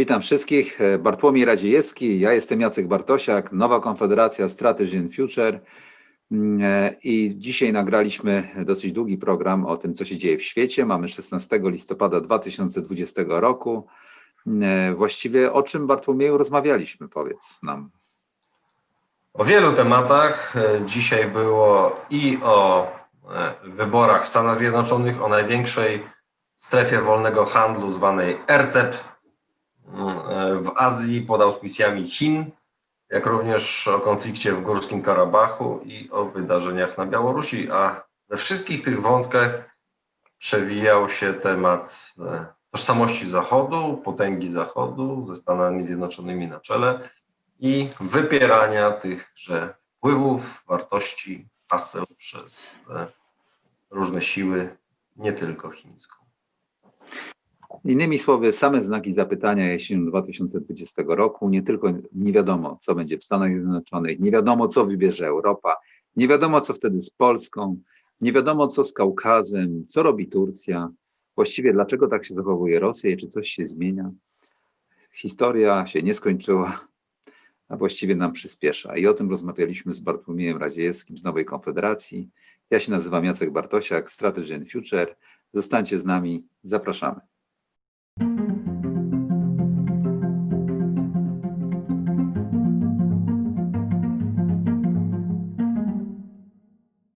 Witam wszystkich. E, Bartłomiej Radziejewski, ja jestem Jacek Bartosiak, Nowa Konfederacja Strategy and Future Mm, e, i dzisiaj nagraliśmy dosyć długi program o tym, co się dzieje w świecie. Mamy 16 listopada 2020 roku. Mm, e, Właściwie o czym Bartłomieju rozmawialiśmy, powiedz nam. O wielu tematach. Dzisiaj było i o wyborach w Stanach Zjednoczonych, o największej strefie wolnego handlu zwanej RCEP w Azji pod auspicjami Chin, jak również o konflikcie w Górskim Karabachu i o wydarzeniach na Białorusi. A we wszystkich tych wątkach przewijał się temat e, tożsamości Zachodu, potęgi Zachodu ze Stanami Zjednoczonymi na czele i wypierania tychże wpływów, wartości, haseł przez e, różne siły, nie tylko chińską. Innymi słowy, same znaki zapytania jesienią 2020 roku. Nie tylko nie wiadomo, co będzie w Stanach Zjednoczonych, nie wiadomo, co wybierze Europa, nie wiadomo, co wtedy z Polską, nie wiadomo, co z Kaukazem, co robi Turcja. Właściwie dlaczego tak się zachowuje Rosja i czy coś się zmienia? Historia się nie skończyła, a właściwie nam przyspiesza. I o tym rozmawialiśmy z Bartłomiejem Radziejewskim z Nowej Konfederacji. Ja się nazywam Jacek Bartosiak, Strategy and Future. Zostańcie z nami, zapraszamy.